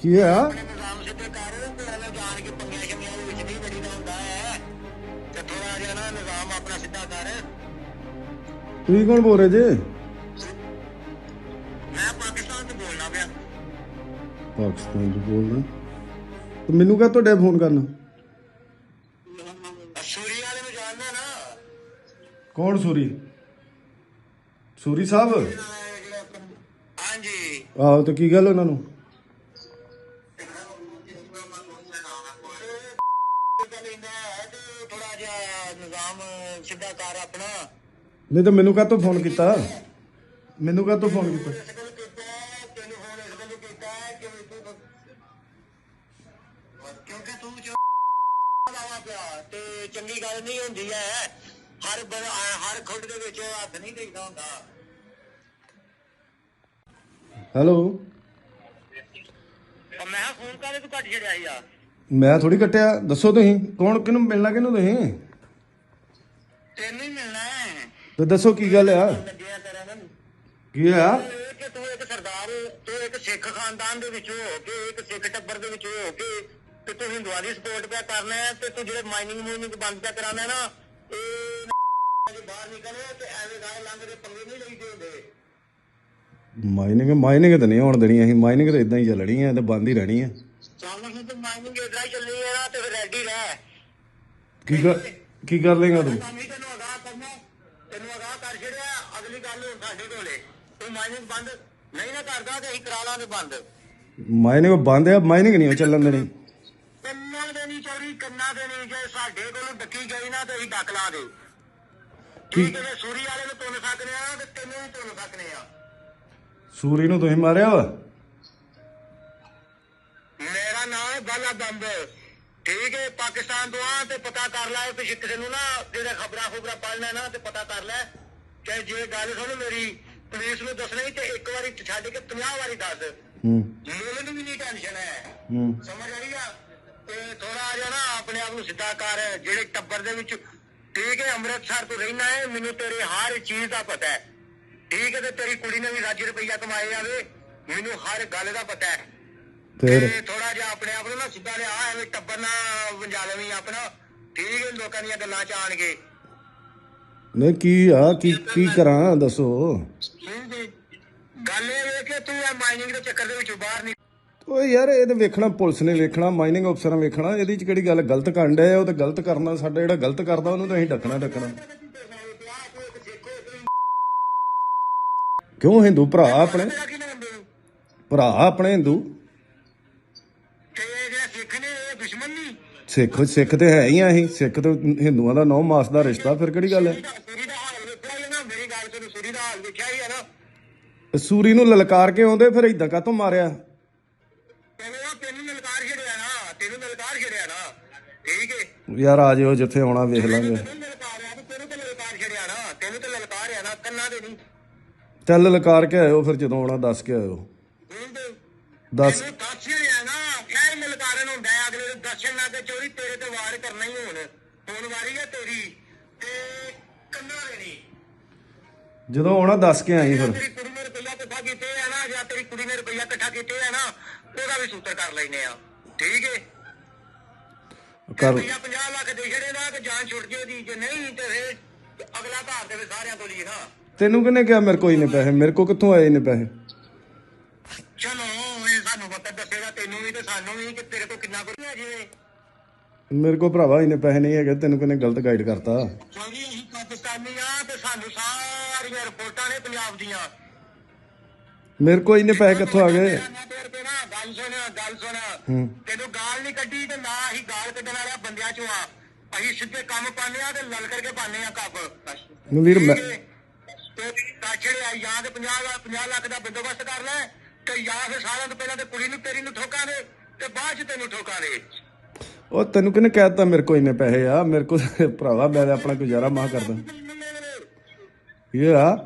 ਕੀ ਹੋਇਆ? ਨਿਜ਼ਾਮ ਸਿੱਧੇ ਕਰ ਐਵੇਂ ਜਾਣ ਕੇ ਪੰਗੀਆਂ ਸ਼ੰਗੀਆਂ ਦੇ ਵਿੱਚ ਨਹੀਂ ਬੜੀ ਦਾ ਹੁੰਦਾ ਹੈ ਤੇ ਥੋੜਾ ਜਿਹਾ ਨਾ ਨਿਜ਼ਾਮ ਆਪਣਾ ਸਿੱਧਾ ਕਰ ਤੁਸੀਂ ਕੌਣ ਬੋਲ ਰਹੇ ਜੇ? ਮੈਂ ਪਾਕਿਸਤਾਨ ਤੋਂ ਬੋਲਣਾ ਪਿਆ। ਪਾਕਿਸਤਾਨ ਤੋਂ ਬੋਲਦਾ ਤੇ ਮੈਨੂੰ ਕਹ ਤੁਹਾਡੇ ਫੋਨ ਕਰਨਾ? ਸੂਰੀ ਵਾਲੇ ਨੂੰ ਜਾਣਦਾ ਨਾ। ਕੌਣ ਸੂਰੀ? ਸੂਰੀ ਸਾਹਿਬ? ਹਾਂਜੀ। ਆਹੋ ਤੇ ਕੀ ਗੱਲ ਉਹਨਾਂ ਨੂੰ? ਥੋੜਾ ਜਿਹਾ ਨਿਜ਼ਾਮ ਸਿੱਧਾ ਕਰ ਆਪਣਾ। ਨਹੀਂ ਤਾਂ ਮੈਨੂੰ ਕਾਹ ਤੋਂ ਫੋਨ ਕੀਤਾ? ਮੈਨੂੰ ਕਾਹ ਤੋਂ ਫੋਨ ਕੀਤਾ? ਇਸ ਗੱਲ ਕੀਤਾ ਤੈਨੂੰ ਫੋਨ ਇਸ ਗੱਲ ਕੀਤਾ ਕਿ ਤੂੰ ਕਿਉਂਕਿ ਤੂੰ ਜੋ ਲਾਵਾ ਪਿਆ ਤੇ ਚੰਗੀ ਗੱਲ ਨਹੀਂ ਹੁੰਦੀ ਹੈ ਹਰ ਬੰ- ਹਰ ਖੁੱਡ ਦੇ ਵਿੱਚ ਹੱਥ ਨਹੀਂ ਦੇਈਦਾ ਹੁੰਦਾ। ਹੈਲੋ ਮੈਂ ਕਿਹਾ ਫੋਨ ਕਾਲੇ ਤੂੰ ਕੱਟ ਛੜਿਆ ਯਾਰ ਮੈਂ ਥੋੜੀ ਕੱਟਿਆ। ਦੱਸੋ ਤੁਸੀਂ ਕੌਣ ਕਿਹਨੂੰ ਮਿਲਣਾ ਕਿਹਨੂੰ ਤੁਸੀਂ? ਤੈਨੂੰ ਹੀ ਮਿਲਣਾ ਹੈ। ਤੇ ਦੱਸੋ ਕੀ ਗੱਲ ਆ? ਲੱਗਿਆ ਤੇਰਾ ਨਾ। ਕੀ ਹੋਇਆ? ਇਹ ਕਿ ਤੂੰ ਇੱਕ ਸਰਦਾਰ ਤੂੰ ਇੱਕ ਸਿੱਖ ਖਾਨਦਾਨ ਦੇ ਵਿੱਚੋਂ ਹੋ ਕੇ ਇੱਕ ਸਿੱਖ ਟੱਬਰ ਦੇ ਵਿੱਚੋਂ ਹੋ ਕੇ ਤੇ ਤੂੰ ਹਿੰਦੂਆਂ ਦੀ ਸਪੋਰਟ ਪਿਆ ਕਰਨਾ ਹੈ ਤੇ ਤੂੰ ਜਿਹੜੇ ਮਾਈਨਿੰਗ ਮੂਵਮੈਂਟ ਬੰਦ ਪਿਆ ਕਰਾਉਣਾ ਹੈ ਨਾ ਇਹ ਜੇ ਬਾਹਰ ਨਿਕਲੇ ਤੇ ਐਵੇਂ ਗਾਇ ਲੰਘ ਦੇ ਪੰਗੇ ਨਹੀਂ ਲਈਦੇ ਹੁੰਦੇ। ਮਾਈਨਿੰਗ ਮਾਈਨਿੰਗ ਤਾਂ ਨਹੀਂ ਹੋਣ ਦੇਣੀ ਅਸੀਂ। ਮਾਈਨਿੰਗ ਤਾਂ ਇਦਾਂ ਹੀ ਚੱਲਣੀ ਆ ਤੇ ਬੰਦ ਹੀ ਰਹਿਣੀ ਆ ਚੱਲ ਤੇ ਮਾਈਨਿੰਗ ਹੀ ਚੱਲਣੀ ਹੈ ਨਾ ਤੇ ਫਿਰ ਰੈਡੀ ਰਹਿ। ਕੀ ਕਰ ਕੀ ਕਰ ਲੇਗਾ ਤੂੰ? ਕੰਮ ਹੀ ਤੈਨੂੰ ਅਗਾਹ ਕਰਨਾ। ਤੈਨੂੰ ਅਗਾਹ ਕਰ ਛੜਿਆ ਅਗਲੀ ਗੱਲ ਹੁਣ ਸਾਡੇ ਕੋਲੇ। ਤੂੰ ਮਾਈਨਿੰਗ ਬੰਦ। ਨਹੀਂ ਨਾ ਕਰਦਾ ਤੇ ਅਸੀਂ ਕਰਾ ਲਾਂਗੇ ਬੰਦ। ਮਾਈਨਿੰਗ ਬੰਦ ਆ? ਮਾਈਨਿੰਗ ਨਹੀਂ ਚੱਲਣ ਦੇਣੀ? ਕੰਨਾਂ ਦੇ ਨਹੀਂ ਚੋਰੀ ਕੰਨਾਂ ਦੇ ਨਹੀਂ ਜੇ ਸਾਡੇ ਕੋਲੋਂ ਡੱਕੀ ਗਈ ਨਾ ਤੇ ਅਸੀਂ ਡੱਕ ਲਾ ਦੇ। ਠੀਕ ਹੈ ਸੂਰੀ ਵਾਲੇ ਨੂੰ ਤੁੰਨ ਸਕਨੇ ਆ ਤੇ ਤੈਨੂੰ ਵੀ ਤੁੰਨ ਸਕਨੇ ਆ। ਸੂਰੀ ਨੂੰ ਤੁਸੀਂ ਮਾਰਿਆ ਵਾ? ਨਾਮ ਹੈ ਬਾਲਾ ਬੰਬ ਠੀਕ ਹੈ ਪਾਕਿਸਤਾਨ ਤੋਂ ਆ ਤੇ ਪਤਾ ਕਰ ਲੈ ਤੇ ਕਿਸੇ ਨੂੰ ਨਾ ਜਿਹੜੇ ਖਬਰਾਂ ਖਬਰਾਂ ਪੜ੍ਹਨਾ ਨਾ ਤੇ ਪਤਾ ਕਰ ਲੈ। ਕਿ ਜੇ ਗੱਲ ਸੁਣ ਮੇਰੀ ਪੁਲਿਸ ਨੂੰ ਦੱਸਣਾ ਹੀ ਤੇ ਇੱਕ ਵਾਰੀ ਛੱਡ ਕੇ 50 ਵਾਰੀ ਦੱਸ। ਹੂੰ। ਮੈਨੂੰ ਵੀ ਨਹੀਂ ਟੈਨਸ਼ਨ ਹੈ। ਹੂੰ। ਸਮਝ ਆ ਰਹੀ ਆ? ਤੇ ਥੋੜਾ ਜਿਹਾ ਨਾ ਆਪਣੇ ਆਪ ਨੂੰ ਸਿੱਧਾ ਕਰ ਜਿਹੜੇ ਟੱਬਰ ਦੇ ਵਿੱਚ ਠੀਕ ਹੈ ਅੰਮ੍ਰਿਤਸਰ ਤੋਂ ਰਹਿਣਾ ਹੈ ਮੈਨੂੰ ਤੇਰੇ ਹਰ ਚੀਜ਼ ਦਾ ਪਤਾ ਹੈ। ਠੀਕ ਹੈ ਤੇ ਤੇਰੀ ਕੁੜੀ ਨੇ ਵੀ ਲੱਜ ਰੁਪਈਆ ਕਮਾਏ ਜਾਵੇ ਮੈਨੂੰ ਹਰ ਗੱਲ ਦਾ ਪਤਾ ਹੈ। ਤੇ ਆਪਣੇ ਆਪ ਨੂੰ ਨਾ ਸਿੱਧਾ ਲਿਆ ਐਵੇਂ ਟੱਬਰ ਨਾ ਵੰਜਾ ਲਵੀਂ ਆਪਣਾ ਠੀਕ ਹੈ ਲੋਕਾਂ ਦੀਆਂ ਗੱਲਾਂ ਚ ਆਣ ਕੇ। ਨਹੀਂ ਕੀ ਆ ਕੀ ਕੀ ਕਰਾਂ ਦੱਸੋ। ਗੱਲ ਇਹ ਹੈ ਕਿ ਤੂੰ ਇਹ ਮਾਈਨਿੰਗ ਦੇ ਚੱਕਰ ਦੇ ਵਿੱਚੋਂ ਬਾਹਰ ਨਹੀਂ ਓਏ ਯਾਰ ਇਹ ਤੇ ਵੇਖਣਾ ਪੁਲਿਸ ਨੇ ਵੇਖਣਾ ਮਾਈਨਿੰਗ ਅਫਸਰਾਂ ਵੇਖਣਾ ਇਹਦੇ ਚ ਕਿਹੜੀ ਗੱਲ ਗਲਤ ਕਰਨ ਡਿਆ ਉਹ ਤੇ ਗਲਤ ਕਰਨਾ ਸਾਡਾ ਜਿਹੜਾ ਗਲਤ ਕਰਦਾ ਉਹਨੂੰ ਤਾਂ ਅਸੀਂ ਡੱਕਣਾ ਡੱਕਣਾ। ਕਿਉਂ ਹਿੰਦੂ ਭਰਾ ਆਪਣੇ? ਭਰਾ ਆਪਣੇ ਹਿੰਦੂ ਤੇ ਇਹ ਜਿਹੜੇ ਸਿੱਖ ਨੇ ਇਹ ਦੁਸ਼ਮਣ ਨਹੀਂ ਸਿੱਖ ਸਿੱਖ ਤੇ ਹੈ ਹੀ ਆ ਅਸੀਂ, ਸਿੱਖ ਤੇ ਹਿੰਦੂਆਂ ਦਾ ਨੌ ਮਾਸ ਦਾ ਰਿਸ਼ਤਾ, ਫਿਰ ਕਿਹੜੀ ਗੱਲ ਹੈ? ਸੂਰੀ ਦਾ ਹਾਲ ਵੇਖਿਆ ਹੀ ਨਾ ਮੇਰੀ ਗੱਲ ਸੁਣ ਸੂਰੀ ਦਾ ਹਾਲ ਵੇਖਿਆ ਹੀ ਹੈ ਨਾ ਸੂਰੀ ਨੂੰ ਲਲਕਾਰ ਕੇ ਆਉਂਦੇ? ਫਿਰ ਇਦਾਂ ਕਾਤੋਂ ਮਾਰਿਆ? ਤੈਨੂੰ ਤੈਨੂੰ ਲਲਕਾਰ ਛੜਿਆ ਨਾ ਤੈਨੂੰ ਲਲਕਾਰ ਛੜਿਆ ਨਾ ਠੀਕ ਹੈ ਯਾਰ ਆ ਜਿਓ, ਜਿੱਥੇ ਆਉਣਾ ਵੇਖ ਲਾਂਗੇ। ਚੱਲ ਲਲਕਾਰ ਕੇ ਆਇਓ, ਫਿਰ ਜਦੋਂ ਆਉਣਾ ਦੱਸ ਕੇ ਆਇਓ। ਦੱਸ ਤੈਨੂੰ ਦੱਸ ਨਾ ਲਲਕਾਰਨ ਹੁੰਦਾ ਹੈ ਅਗਲੇ ਦੇ ਦਰਸ਼ਨ ਨਾ ਤੇ ਚੋਰੀ ਤੇਰੇ ਤੇ ਵਾਰ ਕਰਨਾ ਹੀ ਹੁਣ। ਹੁਣ ਵਾਰੀ ਹੈ ਤੇਰੀ ਤੇ ਕੰਨਾਂ ਦੇ ਨਹੀਂ। ਜਦੋਂ ਆਉਣਾ ਦੱਸ ਕੇ ਆਈ ਫਿਰ। ਤੇਰੀ ਕੁੜੀ ਨੇ ਰੁਪਈਆ ਇਕੱਠਾ ਕੀਤੇ ਆ ਨਾ ਜਾਂ ਤੇਰੀ ਕੁੜੀ ਨੇ ਰੁਪਈਆ ਇਕੱਠਾ ਕੀਤੇ ਆ ਨਾ ਉਹਦਾ ਵੀ ਸੂਤਰ ਕਰ ਲੈਨੇ ਆ। ਠੀਕ ਹੈ ਕਰ ਰੁਪਈਆ 50 ਲੱਖ ਦੇ ਛੜੇ ਨਾ ਤੇ ਜਾਨ ਛੁੱਟ ਜੇ ਦੀ ਜੇ ਨਹੀਂ ਤੇ ਫਿਰ ਅਗਲਾ ਧਾਰ ਦੇਵੇ ਸਾਰਿਆਂ ਤੋਂ ਲਈ ਨਾ ਤੈਨੂੰ ਕਿਹਨੇ ਕਿਹਾ ਮੇਰੇ ਕੋਲ ਹੀ ਨੇ ਪੈਸੇ? ਮੇਰੇ ਕੋਲ ਕਿੱਥੋਂ ਆਏ ਨੇ ਪੈਸੇ ਚਲੋ ਇਹ ਸਾਨੂੰ ਪਤਾ ਦੱਸੇਗਾ ਤੈਨੂੰ ਵੀ ਤੇ ਸਾਨੂੰ ਵੀ ਕਿ ਤੇਰੇ ਕੋਲ ਕਿੰਨਾ ਕੁ ਹੈ ਜਿਵੇਂ ਮੇਰੇ ਕੋਲ ਭਰਾਵਾ ਇਹਨੇ ਪੈਸੇ ਨਹੀਂ ਹੈਗੇ ਤੈਨੂੰ ਕਿਹਨੇ ਗਲਤ ਗਾਈਡ ਕਰਤਾ? ਕਿਉਂਕਿ ਅਸੀਂ ਪਾਕਿਸਤਾਨੀ ਆ ਤੇ ਸਾਨੂੰ ਸਾਰੀਆਂ ਰਿਪੋਰਟਾਂ ਨੇ ਪੰਜਾਬ ਦੀਆਂ। ਮੇਰੇ ਕੋਲ ਇਹਨੇ ਪੈਸੇ ਕਿੱਥੋਂ ਆ ਗਏ? ਗੱਲ ਸੁਣ ਗੱਲ ਸੁਣ। ਹੂੰ। ਤੈਨੂੰ ਗਾਲ ਨਹੀਂ ਕੱਢੀ ਤੇ ਨਾ ਅਸੀਂ ਗਾਲ ਕੱਢਣ ਵਾਲਿਆ ਬੰਦਿਆਂ ਚੋਂ ਆ। ਅਸੀਂ ਸਿੱਧੇ ਕੰਮ ਪਾਉਂਦੇ ਆ ਤੇ ਲਲ ਕਰਕੇ ਪਾਉਂਦੇ ਆ ਕੱਪ। ਮੈਂ ਕਾਛੜੇ ਆ ਜਾਂ ਤੇ 50 ਲੱਖ 50 ਲੱਖ ਦਾ ਬੰਦੋਬਸਤ ਕਰ ਲੈ ਤੇ ਜਾਂ ਫਿਰ ਸਾਰਿਆਂ ਤੋਂ ਪਹਿਲਾਂ ਤੇ ਕੁੜੀ ਨੂੰ ਤੇਰੀ ਨੂੰ ਠੋਕਾਂ ਦੇ। ਤੇ ਬਾਅਦ ਚ ਤੈਨੂੰ ਠੋਕਾਂ ਦੇ ਉਹ ਤੈਨੂੰ ਕਿਹਨੇ ਕਹਿਤਾ ਮੇਰੇ ਕੋਲ ਇੰਨੇ ਪੈਸੇ ਆ? ਮੇਰੇ ਕੋਲ ਭਰਾਵਾ ਮੈਂ ਤਾਂ ਆਪਣਾ ਗੁਜ਼ਾਰਾ ਮਾਹ ਕਰਦਾ ਇਹ ਆ।